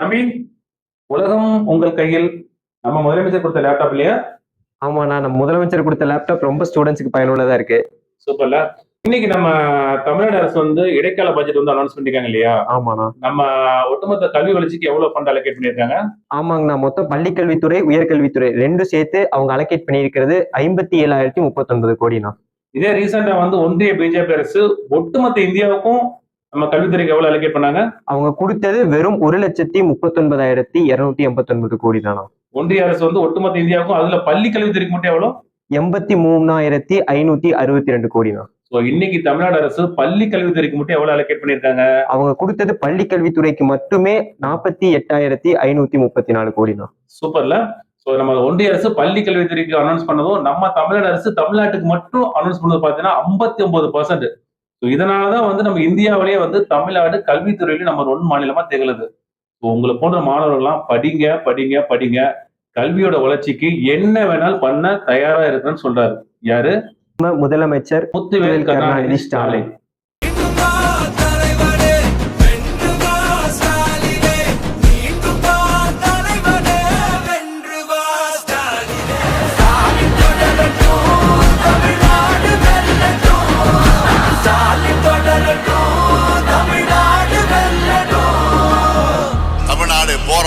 நவீன் உலகம் உங்கள் கையில் நம்ம முதலமைச்சர் கொடுத்த லேப்டாப் இல்லையா? ஆமாண்ணா நம்ம முதலமைச்சர் கொடுத்த லேப்டாப் ரொம்ப ஸ்டூடெண்ட்ஸ்க்கு பயனுள்ளதா இருக்கு. சூப்பர்ல இன்னைக்கு நம்ம தமிழ்நாடு அரசு வந்து இடைக்கால பட்ஜெட் வந்து அனௌன்ஸ் பண்ணிருக்காங்க இல்லையா? ஆமாண்ணா. நம்ம ஒட்டுமொத்த கல்வி வளர்ச்சிக்கு எவ்வளவு ஃபண்ட் அலோகேட் பண்ணிருக்காங்க ஆமாங்கண்ணா மொத்தம் பள்ளிக்கல்வித்துறை உயர்கல்வித்துறை ரெண்டும் சேர்த்து அவங்க அலோகேட் பண்ணியிருக்கிறது ஐம்பத்தி ஏழாயிரத்தி முப்பத்தொன்பது கோடிண்ணா. இதே ரீசெண்டா வந்து ஒன்றிய பிஜேபி அரசு ஒட்டுமொத்த இந்தியாவுக்கும் நம்ம கல்வித்துறைக்கு எவ்வளவு அலோகேட் பண்ணாங்க? அவங்க கொடுத்தது வெறும் ஒரு லட்சத்தி முப்பத்தொன்பதாயிரத்தி இருநூத்தி எண்பத்தொன்பது கோடி தானா. ஒன்றிய அரசு வந்து ஒட்டுமொத்த இந்தியாவுக்கும் அதுல பள்ளி கல்வித்துறைக்கு மட்டும் எவ்வளவு? எண்பத்தி மூணாயிரத்தி ஐநூத்தி அறுபத்தி ரெண்டு கோடிண்ணா ஸோ இன்னைக்கு தமிழ்நாடு அரசு பள்ளி கல்வித்துறைக்கு மட்டும் எவ்வளவு அலோகேட் பண்ணிருக்காங்க அவங்க கொடுத்தது பள்ளிக்கல்வித்துறைக்கு மட்டுமே நாற்பத்தி எட்டாயிரத்தி ஐநூத்தி முப்பத்தி நாலு கோடிண்ணா சூப்பர்ல ஸோ நம்ம ஒன்றிய அரசு பள்ளி கல்வித்துறைக்கு அனௌன்ஸ் பண்ணதும் நம்ம தமிழ்நாடு அரசு தமிழ்நாட்டுக்கு மட்டும் அனௌன்ஸ் பண்ணது பார்த்தீங்கன்னா ஐம்பத்தி ஒன்பது பர்சன்ட் ஸோ இதனாலதான் வந்து நம்ம இந்தியாவிலேயே வந்து தமிழ்நாடு கல்வித்துறையில நம்ம ஒன் மாநிலமா திகழுது. ஸோ உங்களை போன்ற மாணவர்கள்லாம் படிங்க படிங்க படிங்க. கல்வியோட வளர்ச்சிக்கு என்ன வேணாலும் பண்ண தயாரா இருக்குன்னு சொல்றாரு. யாரு? முதலமைச்சர் முத்துவேல் கருணாநிதி ஸ்டாலின்.